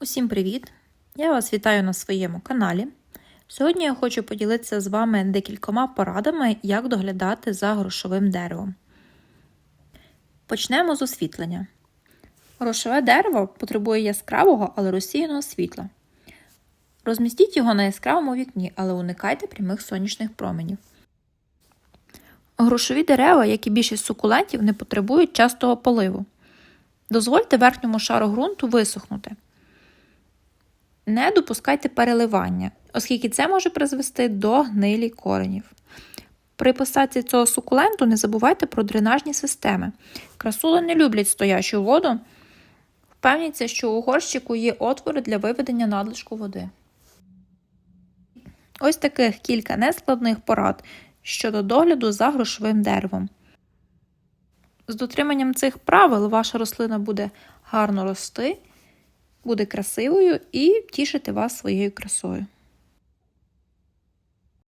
Усім привіт! Я вас вітаю на своєму каналі. Сьогодні я хочу поділитися з вами декількома порадами, як доглядати за грошовим деревом. Почнемо з освітлення. Грошове дерево потребує яскравого, але розсіяного світла. Розмістіть його на яскравому вікні, але уникайте прямих сонячних променів. Грошові дерева, як і більшість сукулентів, не потребують частого поливу. Дозвольте верхньому шару ґрунту висохнути. Не допускайте переливання, оскільки це може призвести до гнилі коренів. При посадці цього сукуленту не забувайте про дренажні системи. Красули не люблять стоячу воду. Впевніться, що у горщику є отвори для виведення надлишку води. Ось таких кілька нескладних порад щодо догляду за грошовим деревом. З дотриманням цих правил ваша рослина буде гарно рости буде красивою і тішити вас своєю красою.